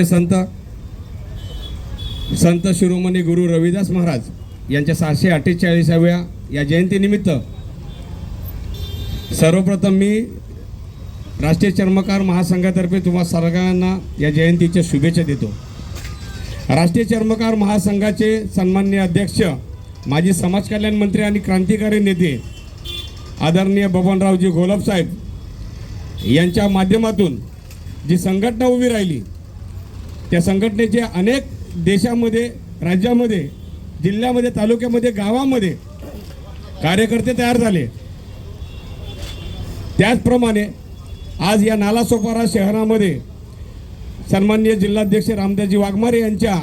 संत संत शिरोमणी गुरु रविदास महाराज यांच्या सहाशे अठ्ठेचाळीसाव्या या जयंतीनिमित्त सर्वप्रथम मी राष्ट्रीय चर्मकार महासंघातर्फे तुम्हा सर्वांना या जयंतीच्या शुभेच्छा देतो. राष्ट्रीय चर्मकार महासंघाचे सन्मान्य अध्यक्ष माजी समाज कल्याण मंत्री आणि क्रांतिकारी नेते आदरणीय बबनरावजी घोलपसाहेब यांच्या माध्यमातून जी संघटना उभी राहिली त्या संघटनेचे अनेक देशामध्ये राज्यामध्ये जिल्ह्यामध्ये तालुक्यामध्ये गावामध्ये कार्यकर्ते तयार झाले. त्याचप्रमाणे आज या नालासोपारा शहरामध्ये सन्माननीय जिल्हाध्यक्ष रामदासजी वाघमारे यांच्या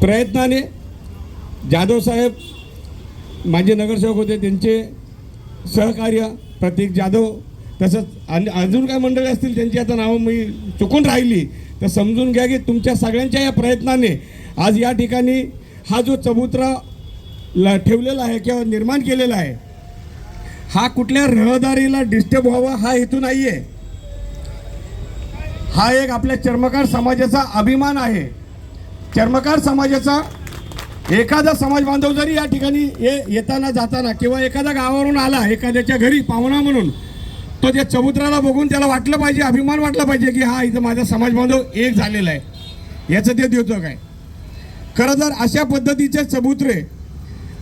प्रयत्नाने जाधव साहेब माझे नगरसेवक होते त्यांचे सहकार्य प्रतीक जाधव तसंच आणि अजून काय मंडळी असतील त्यांची आता नावं मी चुकून राहिली तर समजून घ्या की तुमच्या सगळ्यांच्या या प्रयत्नाने आज या ठिकाणी हा जो चबुतरा ल ठेवलेला आहे किंवा निर्माण केलेला आहे हा कुठल्या रहदारीला डिस्टर्ब व्हावा हा हेतू नाही आहे हा एक आपल्या चर्मकार समाजाचा अभिमान आहे. चर्मकार समाजाचा एखादा समाज बांधव जरी या ठिकाणी ये येताना जाताना किंवा एखाद्या गावावरून आला एखाद्याच्या घरी पाहुणा म्हणून तो त्या चबुत्राला बघून त्याला वाटलं पाहिजे अभिमान वाटला पाहिजे की हा इथं माझा समाज बांधव एक झालेला आहे. याचं ते देतो आहे खरं तर अशा पद्धतीचे चबुत्रे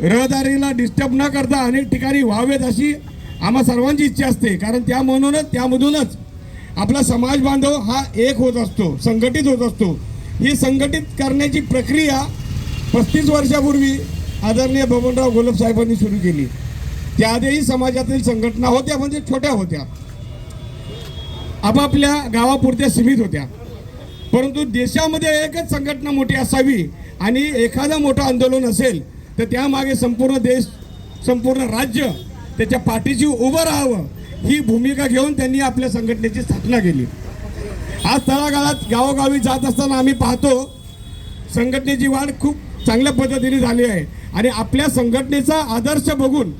रहदारीला डिस्टर्ब न करता अनेक ठिकाणी व्हावेत अशी आम्हा सर्वांची इच्छा असते. कारण त्या म्हणूनच त्यामधूनच आपला समाज बांधव हा एक होत असतो संघटित होत असतो. ही संघटित करण्याची प्रक्रिया पस्तीस वर्षापूर्वी आदरणीय बबनराव गोलब साहेबांनी सुरू केली. त्याआधीही समाजातील संघटना होत्या म्हणजे छोट्या होत्या. आपापल्या गावापुरत्या सीमित होत्या. परंतु देशामध्ये एकच संघटना मोठी असावी आणि एखादं मोठं आंदोलन असेल तर त्यामागे संपूर्ण देश संपूर्ण राज्य त्याच्या पाठीशी उभं राहावं ही भूमिका घेऊन त्यांनी आपल्या संघटनेची स्थापना केली. आज तळागाळात गावोगावी जात असताना आम्ही पाहतो संघटनेची वाढ खूप चांगल्या पद्धतीने झाली आहे. आणि आपल्या संघटनेचा आदर्श बघून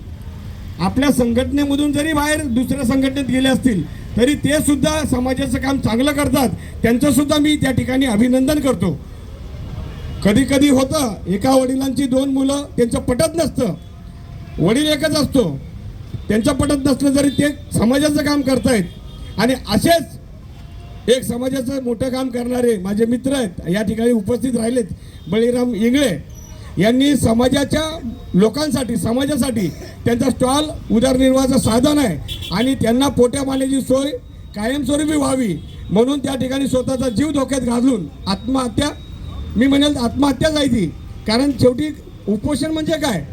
आपल्या संघटनेमधून जरी बाहेर दुसऱ्या संघटनेत गेले असतील तरी ते सुद्धा समाजाचं काम चांगलं करतात. त्यांचं सुद्धा मी त्या ठिकाणी अभिनंदन करतो. कधी कधी होतं एका वडिलांची दोन मुलं त्यांचं पटत नसतं. वडील एकच असतो. त्यांचं पटत नसलं जरी ते समाजाचं काम करतायत. आणि असेच एक समाजाचं मोठं काम करणारे माझे मित्र आहेत या ठिकाणी उपस्थित राहिलेत बळीराम इंगळे. यांनी समाजाच्या लोकांसाठी समाजासाठी त्यांचा स्टॉल उदरनिर्वाहाचं साधन आहे आणि त्यांना पोट्या पाण्याची सोय कायमस्वरूपी व्हावी म्हणून त्या ठिकाणी स्वतःचा जीव धोक्यात घालून आत्महत्या मी म्हणेल आत्महत्या जायची कारण शेवटी उपोषण म्हणजे काय?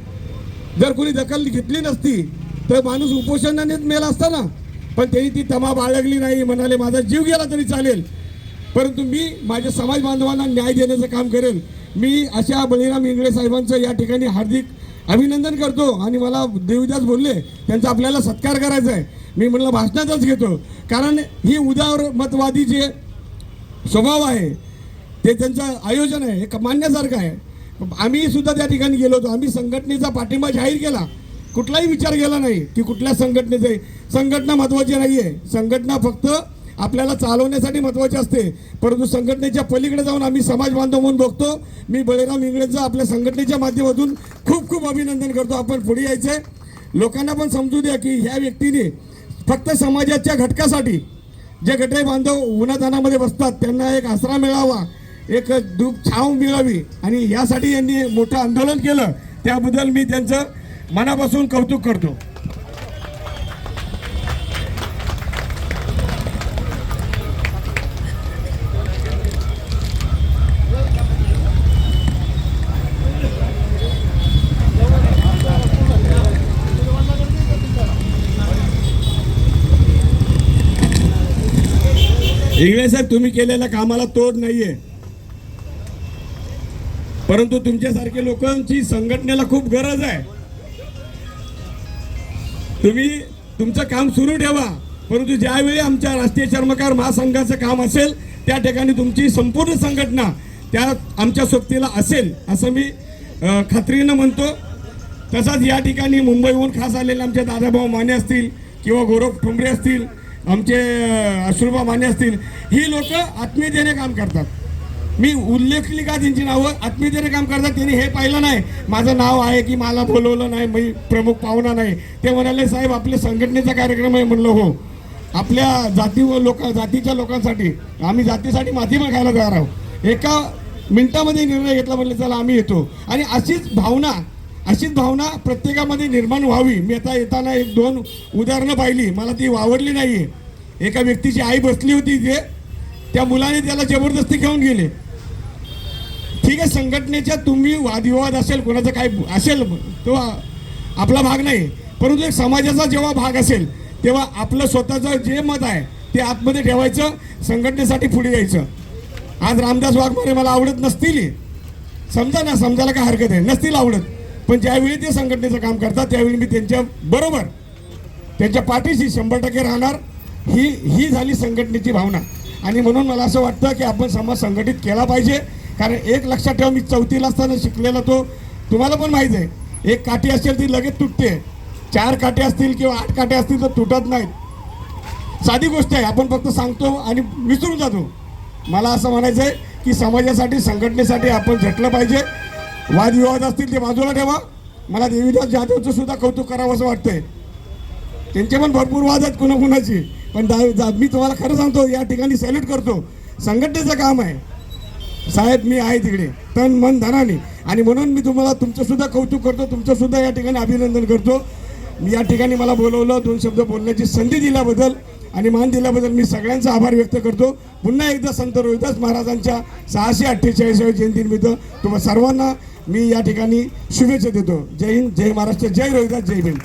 जर कोणी दखल घेतली नसती तर माणूस उपोषणानेच मेला असता ना. पण त्यांनी ती तमा बाळगली नाही म्हणाले माझा जीव गेला तरी चालेल. परंतु मी माझ्या समाज बांधवांना न्याय देण्याचं काम करेन मी अशा बळीराम इंगळे साहेबांचं या ठिकाणी हार्दिक अभिनंदन करतो आणि मला देवीदास बोलले त्यांचा आपल्याला सत्कार करायचा आहे. मी म्हटलं भाषणातच घेतो. कारण ही उदारमतवादी जे स्वभाव आहे ते त्यांचं आयोजन आहे हे मान्यासारखं आहे. आम्ही सुद्धा त्या ठिकाणी गेलो होतो. आम्ही संघटनेचा पाठिंबा जाहीर केला. कुठलाही विचार केला नाही की कुठल्या संघटनेचे संघटना महत्त्वाची नाही आहे संघटना फक्त आपल्याला चालवण्यासाठी महत्त्वाची असते. परंतु संघटनेच्या पलीकडे जाऊन आम्ही समाज बांधव म्हणून बघतो. मी बळीराम इंगळेचं आपल्या संघटनेच्या माध्यमातून खूप खूप अभिनंदन करतो. आपण पुढे यायचंय. लोकांना पण समजू द्या की ह्या व्यक्तीने फक्त समाजाच्या घटकासाठी जे गटई बांधव उन्हातानामध्ये बसतात त्यांना एक आसरा मिळावा एक दूप छाव मिळावी आणि यासाठी यांनी मोठं आंदोलन केलं. त्याबद्दल मी त्यांचं मनापासून कौतुक करतो. इंगळे साहेब तुम्ही केलेल्या कामाला तोड नाहीये. परंतु तुमच्यासारखे लोकांची संघटनेला खूप गरज आहे. तुम्ही तुमचं काम सुरू ठेवा परंतु ज्यावेळी आमच्या राष्ट्रीय चर्मकार महासंघाचं काम असेल त्या ठिकाणी तुमची संपूर्ण संघटना त्या आमच्या सोबतीला असेल असं मी खात्रीनं म्हणतो. तसाच या ठिकाणी मुंबईहून खास आलेले आमचे दादाभाऊ माने असतील किंवा गौरव ठोंबरे असतील आमचे अश्रुबा माने असतील. ही लोक आत्मीयतेने काम करतात. मी उल्लेखली का त्यांची नावं? आत्मीयतेने काम करतात. त्यांनी हे पाहिलं नाही. माझं नाव आहे की मला बोलवलं नाही मी प्रमुख पाहुणा नाही. ते म्हणाले साहेब आपल्या संघटनेचा कार्यक्रम आहे. म्हणलं हो. आपल्या जाती व लोक जातीच्या लोकांसाठी आम्ही जातीसाठी माती पण खायला तयार आहोत. एका मिनिटामध्ये निर्णय घेतला म्हटलं चला आम्ही येतो. आणि अशीच भावना अशीच भावना प्रत्येकामध्ये निर्माण व्हावी. मी आता येताना एक दोन उदाहरणं पाहिली. मला ती आवडली नाही एका व्यक्तीची आई बसली होती जे त्या मुलाने त्याला जबरदस्ती घेऊन गेले. ठीक आहे संघटनेच्या तुम्ही वादविवाद असेल कोणाचा काय असेल तो आपला भाग नाही. परंतु एक समाजाचा जेव्हा भाग असेल तेव्हा आपलं स्वतःचं जे मत आहे ते आतमध्ये ठेवायचं संघटनेसाठी पुढे यायचं. आज रामदास वाघमारे मला आवडत नसतील. समजा ना समजायला काय हरकत आहे? नसतील आवडत. पण ज्यावेळी ते संघटनेचं काम करतात त्यावेळी मी त्यांच्या बरोबर त्यांच्या पाठीशी शंभर टक्के राहणार. ही ही झाली संघटनेची भावना. आणि म्हणून मला असं वाटतं की आपण समाज संघटित केला पाहिजे. कारण एक लक्षात ठेवा मी चौथीला असताना शिकलेला तो. तुम्हाला पण माहीत आहे एक काठी असेल ती लगेच तुटते. चार काटे असतील किंवा आठ काटे असतील तर तुटत नाहीत. साधी गोष्ट आहे आपण फक्त सांगतो आणि विसरून जातो. मला असं म्हणायचं आहे की समाजासाठी संघटनेसाठी आपण झटलं पाहिजे. वादविवाद असतील ते बाजूला ठेवा. मला देवीदास जाधवचं सुद्धा कौतुक करावं असं वाटतंय. त्यांचे पण भरपूर वाद आहेत कुणाकुणाची पण दा- जा- मी तुम्हाला खरं सांगतो या ठिकाणी सॅल्यूट करतो. संघटनेचं काम आहे. साहेब मी आहे तिकडे. तन मन धनाने. आणि म्हणून मी तुम्हाला तुमचं सुद्धा कौतुक करतो. तुमचं सुद्धा या ठिकाणी अभिनंदन करतो. मी या ठिकाणी मला बोलवलं दोन शब्द बोलण्याची संधी दिल्याबद्दल आणि मान दिल्याबद्दल मी सगळ्यांचा आभार व्यक्त करतो. पुन्हा एकदा संत रोहिदास महाराजांच्या सहाशे अठ्ठेचाळीसाव्या जयंतीनिमित्त तुम्हा सर्वांना मी या ठिकाणी शुभेच्छा देतो. जय हिंद जय महाराष्ट्र जय रोहिदास जय भीम.